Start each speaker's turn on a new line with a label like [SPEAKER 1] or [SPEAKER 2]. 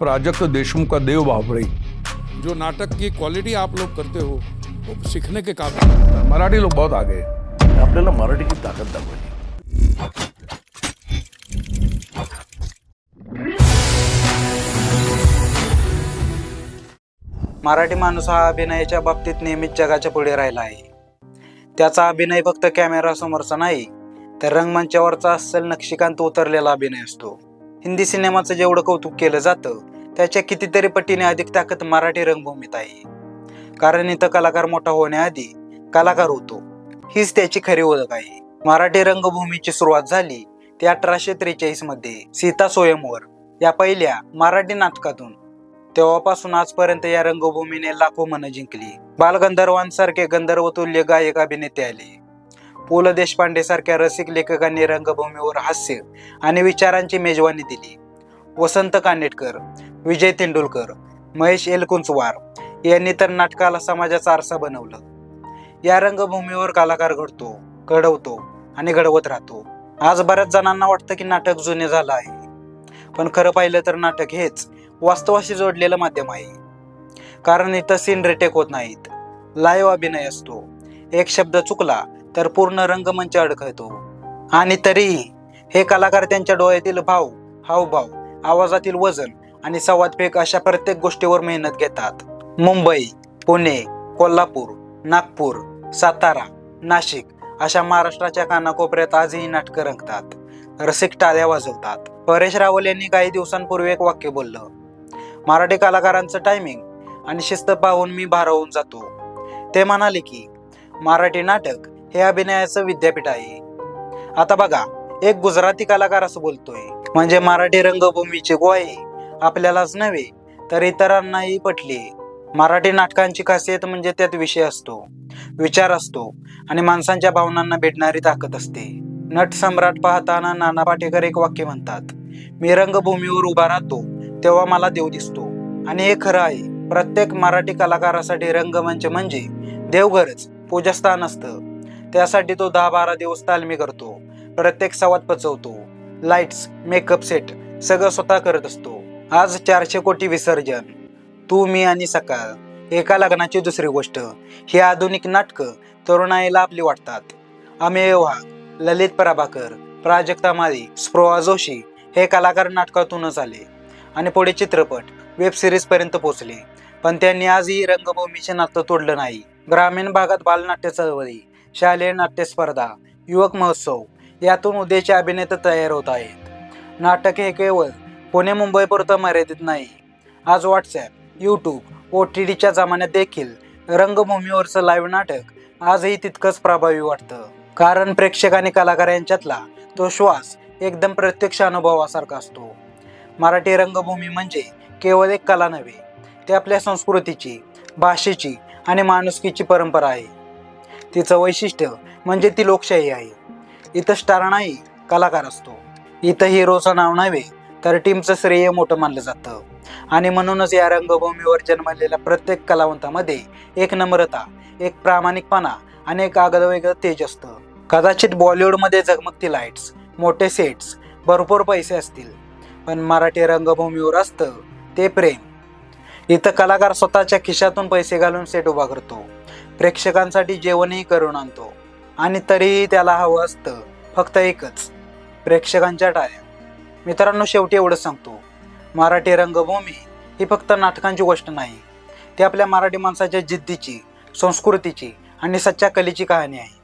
[SPEAKER 1] प्राजक्त देशमुख का देव बावळे
[SPEAKER 2] जो नाटक की क्वालिटी आप लोग करते हो वो सीखने के काबिल।
[SPEAKER 1] मराठी लोग बहुत आगे हैं।
[SPEAKER 3] आपल्याला मराठीची ताकद दाखवायची.
[SPEAKER 4] मराठी माणूस हा अभिनयाच्या बाबतीत नेहमीच जगाच्या पुढे राहिला आहे. त्याचा अभिनय फक्त कॅमेरासमोरचा नाही तर रंगमंचावरचा अस्सल नक्षीकांत उतरलेला अभिनय असतो. हिंदी सिनेमाचं जेवढं कौतुक केलं जातं त्याच्या कितीतरी पटीने अधिक ताकद मराठी रंगभूमीत आहे. कारण इथं कलाकार मोठा होण्याआधी कलाकार होतो. हीच त्याची खरी ओळख आहे. मराठी रंगभूमीची सुरुवात झाली ती अठराशे त्रेचाळीसमध्ये सीता स्वयंवर या पहिल्या मराठी नाटकातून. तेव्हापासून आजपर्यंत या रंगभूमीने लाखो मनं जिंकली. बालगंधर्वांसारखे गंधर्वतुल्य गायक अभिनेते आले. पु ल देशपांडे सारख्या रसिक लेखकांनी रंगभूमीवर हास्य आणि विचारांची मेजवानी दिली. वसंत कानेटकर विजय तेंडुलकर महेश एलकुंचवार यांनी तर नाटकाला समाजाचा आरसा बनवलं. या रंगभूमीवर कलाकार घडतो घडवतो आणि घडवत राहतो. आज बऱ्याच जणांना वाटतं की नाटक जुने झालं आहे. पण खरं पाहिलं तर नाटक हेच वास्तवाशी जोडलेलं माध्यम आहे. कारण इथं सीन रिटेक होत नाहीत. लाईव्ह अभिनय असतो. एक शब्द चुकला तर पूर्ण रंगमंच अडखळतो. आणि तरीही हे कलाकार त्यांच्या डोळ्यातील भाव हावभाव आवाजातील वजन आणि संवादफेक अशा प्रत्येक गोष्टीवर मेहनत घेतात. मुंबई पुणे कोल्हापूर नागपूर सातारा नाशिक अशा महाराष्ट्राच्या कानाकोपऱ्यात आजही नाटकं रंगतात. रसिक टाळ्या वाजवतात. परेश रावल यांनी काही दिवसांपूर्वी एक वाक्य बोललं. मराठी कलाकारांचं टायमिंग आणि शिस्त पाहून मी भारावून जातो. ते म्हणाले की मराठी नाटक हे अभिनयाचं विद्यापीठ आहे. आता बघा एक गुजराती कलाकार असं बोलतोय. म्हणजे मराठी रंगभूमीची ग्वाही. आपल्यालाच नव्हे तर इतरांनाही पटली. मराठी नाटकांची खासियत म्हणजे त्यात विषय असतो विचार असतो आणि माणसांच्या भावनांना भेटणारी ताकद असते. नट सम्राट पाहताना नाना पाटेकर एक वाक्य म्हणतात मी रंगभूमीवर उभा राहतो तेव्हा मला देव दिसतो. आणि हे खरं आहे प्रत्येक मराठी कलाकारासाठी रंगमंच म्हणजे देवघरच पूजास्थान असतं. त्यासाठी तो दहा बारा दिवस तालमी करतो प्रत्येक संवाद पचवतो. लाईट्स मेकअप सेट सगळं स्वतः करत असतो. आज चारशे कोटी विसर्जन. तू मी आणि सकाळ एका लग्नाची दुसरी गोष्ट. ही आधुनिक नाटकं तरुणाईला आपली वाटतात. अमेय वाघ ललित प्रभाकर प्राजक्ता माळी स्प्रोआ जोशी हे कलाकार नाटकातूनच आले आणि पुढे चित्रपट वेब सिरीजपर्यंत पोहोचले. पण त्यांनी आजही रंगभूमीचे नातं तोडलं नाही. ग्रामीण भागात बालनाट्य चळवळी शालेय नाट्य स्पर्धा युवक महोत्सव यातून उद्याचे अभिनेते तयार होत आहेत. नाटक हे केवळ पुणे मुंबईपुरतं मर्यादित नाही. आज व्हॉट्सॲप यूट्यूब ओ टी डीच्या जमान्यात देखील रंगभूमीवरचं लाईव्ह नाटक आजही तितकंच प्रभावी वाटतं. कारण प्रेक्षक आणि कलाकार यांच्यातला तो श्वास एकदम प्रत्यक्ष अनुभवासारखा असतो. मराठी रंगभूमी म्हणजे केवळ एक कला नव्हे ते आपल्या संस्कृतीची भाषेची आणि माणुसकीची परंपरा आहे. तिचं वैशिष्ट्य म्हणजे ती लोकशाही आहे. इथं स्टार नाही कलाकार असतो. इथं हिरोचं नाव नव्हे तर टीमचं श्रेय मोठं मानलं जातं. आणि म्हणूनच या रंगभूमीवर जन्मलेल्या प्रत्येक कलावंतामध्ये एक नम्रता एक प्रामाणिकपणा आणि एक आगळंवेगळं तेज असतं. कदाचित बॉलिवूडमध्ये झगमगती लाईट्स मोठे सेट्स भरपूर पैसे असतील पण मराठी रंगभूमीवर असतं ते प्रेम. इथं कलाकार स्वतःच्या खिशातून पैसे घालून सेट उभा करतो प्रेक्षकांसाठी जेवणही करून आणतो आणि तरीही त्याला हवं असतं फक्त एकच प्रेक्षकांच्या टाळ्या. मित्रांनो शेवटी एवढंच सांगतो. मराठी रंगभूमी ही फक्त नाटकांची गोष्ट नाही ती आपल्या मराठी माणसाच्या जिद्दीची संस्कृतीची आणि सच्च्या कलेची कहाणी आहे.